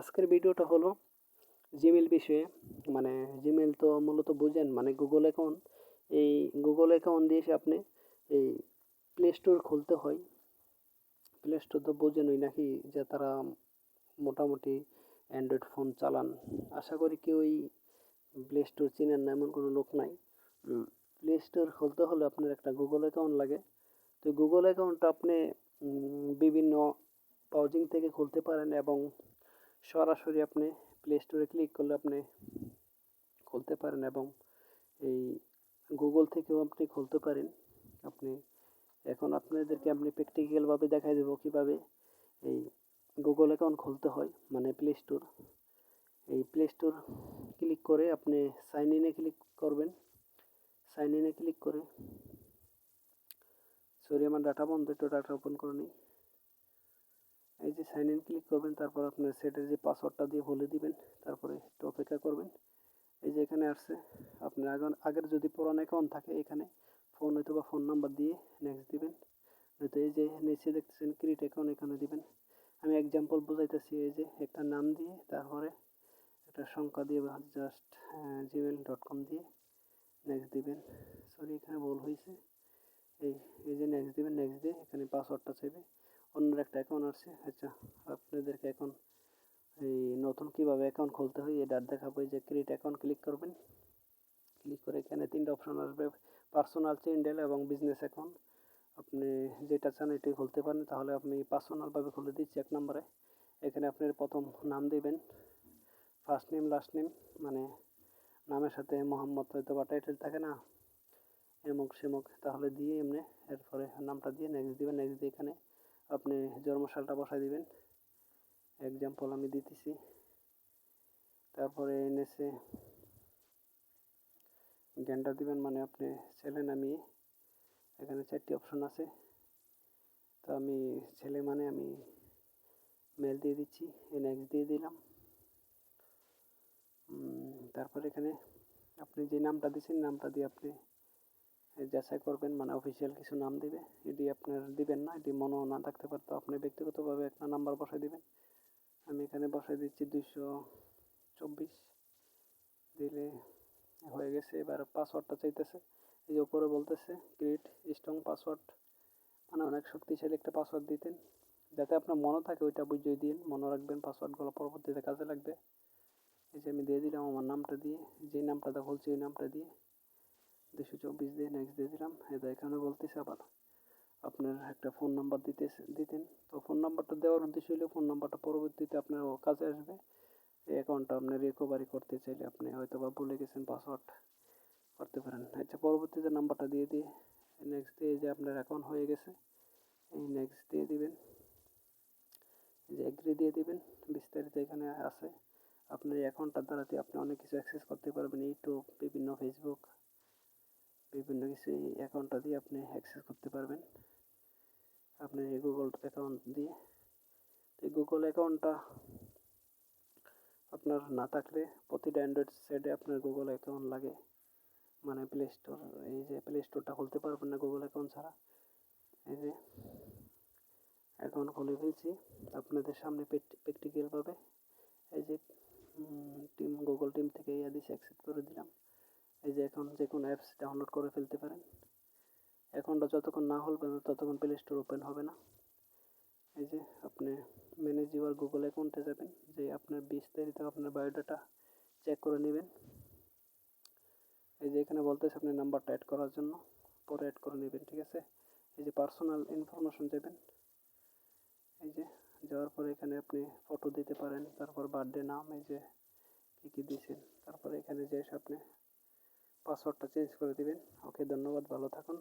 আজকের ভিডিওটা হলো জিমেল বিষয়ে। মানে জিমেল তো মূলত বুঝেন মানে গুগল অ্যাকাউন্ট এই গুগল অ্যাকাউন্ট দিয়ে আপনি এই প্লে স্টোর খুলতে হয়। প্লে স্টোর তো বোঝেনই নাকি যে তারা মোটামুটি অ্যান্ড্রয়েড ফোন চালান। আশা করি কেউই প্লে স্টোর চেনেন না, এমন কোনো লোক নাই। প্লে স্টোর খুলতে হলে আপনার একটা গুগল অ্যাকাউন্ট লাগে। তো গুগল অ্যাকাউন্টটা আপনি বিভিন্ন ব্রাউজিং থেকে খুলতে পারেন এবং সরাসরি আপনি প্লে স্টোরে ক্লিক করলে আপনি খুলতে পারেন এবং এই গুগল থেকেও আপনি খুলতে পারেন। আপনি এখন আপনাদেরকে আপনি প্র্যাকটিক্যালভাবে দেখাই দেবো কীভাবে এই গুগল অ্যাকাউন্ট খুলতে হয় মানে প্লে স্টোর এই প্লে স্টোর ক্লিক করে আপনি সাইন ইনে ক্লিক করবেন। সাইন ইনে ক্লিক করে। সরি আমার ডাটা বন্ধ, একটু ডাটা ওপেন করে নিই। এই যে সাইন ইন ক্লিক করবেন, তারপর আপনার সেটের যে পাসওয়ার্ডটা দিয়ে বলে দিবেন, তারপরে একটু অপেক্ষা করবেন। এই যে এখানে আসছে, আপনার আগে আগের যদি পুরান অ্যাকাউন্ট থাকে এখানে ফোন হয়তো বা ফোন নাম্বার দিয়ে নেক্সট দিবেন। নয়তো এই যে নিচে দেখতেছেন ক্রিয়েট অ্যাকাউন্ট এখানে দিবেন। আমি এক্সাম্পল বোঝাইতেছি, এই যে একটা নাম দিয়ে, তারপরে একটা সংখ্যা দিয়ে জাস্ট জিমেল ডট কম দিয়ে নেক্সট দিবেন। সরি এখানে ভুল হয়েছে এই এই যে নেক্সট দিবেন নেক্সট দিয়ে এখানে পাসওয়ার্ডটা চাইবে। অন্যের একটা অ্যাকাউন্ট আসছে। আচ্ছা আপনাদেরকে এখন এই নতুন কীভাবে অ্যাকাউন্ট খুলতে হয় এটা দেখাবো। যে ক্রিয়েট অ্যাকাউন্ট ক্লিক করবেন। ক্লিক করে এখানে তিনটা অপশন আসবে। পার্সোনাল চেইনডেল এবং বিজনেস অ্যাকাউন্ট আপনি যেটা চান এটাই খুলতে পারেন। তাহলে আপনি পার্সোনালভাবে খুলে দিচ্ছি এক নম্বরে। এখানে আপনার প্রথম নাম দিবেন। ফার্স্ট নেম লাস্ট নেম মানে নামের সাথে মোহাম্মদ হয়তো বা টাইটেল থাকে না। এমুক সেমুক। তাহলে দিয়ে এমনি এরপরে নামটা দিয়ে নেক্সট দিবেন। নেক্সট দিয়ে এখানে আপনি জন্মসালটা বসাই দিবেন। এক্সাম্পল আমি দিতেছি। তারপরে এনেছে। জ্ঞানটা দিবেন মানে আপনি ছেলে না মেয়ে। এখানে চারটি অপশন আছে। তো আমি ছেলে মানে আমি মেল দিয়ে দিচ্ছি এই নেক্সট দিয়ে দিলাম। তারপরে এখানে আপনি যে নামটা দিচ্ছেন নামটা দিয়ে আপনি যাচাই করবেন মানে অফিসিয়াল কিছু নাম দিবে। এটি আপনার দিবেন না, এটি মনেও না থাকতে পারতো আপনি ব্যক্তিগতভাবে একটা নাম্বার বসাই দিবেন। আমি এখানে বসাই দিচ্ছি দুইশো চব্বিশ। দিলে হয়ে গেছে, এবার পাসওয়ার্ডটা চাইতেছে। এই যে উপরে বলতেছে ক্রিয়েট স্ট্রং পাসওয়ার্ড মানে অনেক শক্তিশালী একটা পাসওয়ার্ড দিতেন। যাতে আপনার মনে থাকে ওইটা বুঝিয়ে দিন মনে রাখবেন পাসওয়ার্ডগুলো পরবর্তীতে কাজে লাগবে। এই যে আমি দিয়ে দিলাম আমার নামটা দিয়ে, যে নামটা খুলছি ওই নামটা দিয়ে। দুশো চব্বিশ দিয়ে নেক্সট দিয়ে দিলাম। এটা এখানে বলতেছে আবার আপনার একটা ফোন নাম্বার দিতে দিতেন। তো ফোন নাম্বারটা দেওয়ার উদ্দেশ্য হলে ফোন নাম্বারটা পরবর্তীতে আপনার কাজে আসবে। এই অ্যাকাউন্টটা আপনি রিকভারি করতে চাইলে আপনি হয়তো বা ভুলে গেছেন পাসওয়ার্ড করতে পারেন। আচ্ছা পরবর্তীতে নাম্বারটা দিয়ে দিয়ে নেক্সট দিয়ে যে আপনার অ্যাকাউন্ট হয়ে গেছে, এই নেক্সট দিয়ে দিবেন। যে এগ্রি দিয়ে দিবেন। বিস্তারিত এখানে আছে। আপনার এই অ্যাকাউন্টটার দ্বারাতে আপনি অনেক কিছু অ্যাক্সেস করতে পারবেন ইউটিউব বিভিন্ন ফেসবুক বিভিন্ন কিছু এই অ্যাকাউন্টটা দিয়ে আপনি অ্যাক্সেস করতে পারবেন। আপনি এই গুগল অ্যাকাউন্ট দিয়ে। এই গুগল অ্যাকাউন্টটা আপনার না থাকলে প্রতিটা অ্যান্ড্রয়েড সেটে আপনার গুগল অ্যাকাউন্ট লাগে। মানে প্লে স্টোর এই যে প্লে স্টোরটা খুলতে পারবেন না গুগল অ্যাকাউন্ট ছাড়া। এই যে অ্যাকাউন্ট খুলে ফেলছি, আপনাদের সামনে প্র্যাকটিক্যালভাবে এই যে টিম গুগল টিম থেকে ইয়া দিছে অ্যাকসেপ্ট করে দিলাম। এই যে এখন যে কোনো অ্যাপস ডাউনলোড করে ফেলতে পারেন। অ্যাকাউন্টটা যতক্ষণ না হলবে ততক্ষণ প্লে স্টোর ওপেন হবে না। এই যে আপনি ম্যানেজ ইউর গুগল অ্যাকাউন্টে যাবেন, যে আপনার বিস্তারিত আপনার বায়োডাটা চেক করে নেবেন। এই যে এখানে বলতেছে আপনি নাম্বারটা অ্যাড করার জন্য, পরে অ্যাড করে নেবেন, ঠিক আছে? এই যে পার্সোনাল ইনফরমেশন দেবেন। এই যে যাওয়ার পরে এখানে আপনি ফটো দিতে পারেন, তারপর বার্থডে নাম, এই যে কী কী দিয়েছেন, তারপরে এখানে যে আপনি পাসওয়ার্ডটা চেঞ্জ করে দিবেন। ওকে ধন্যবাদ ভালো থাকুন।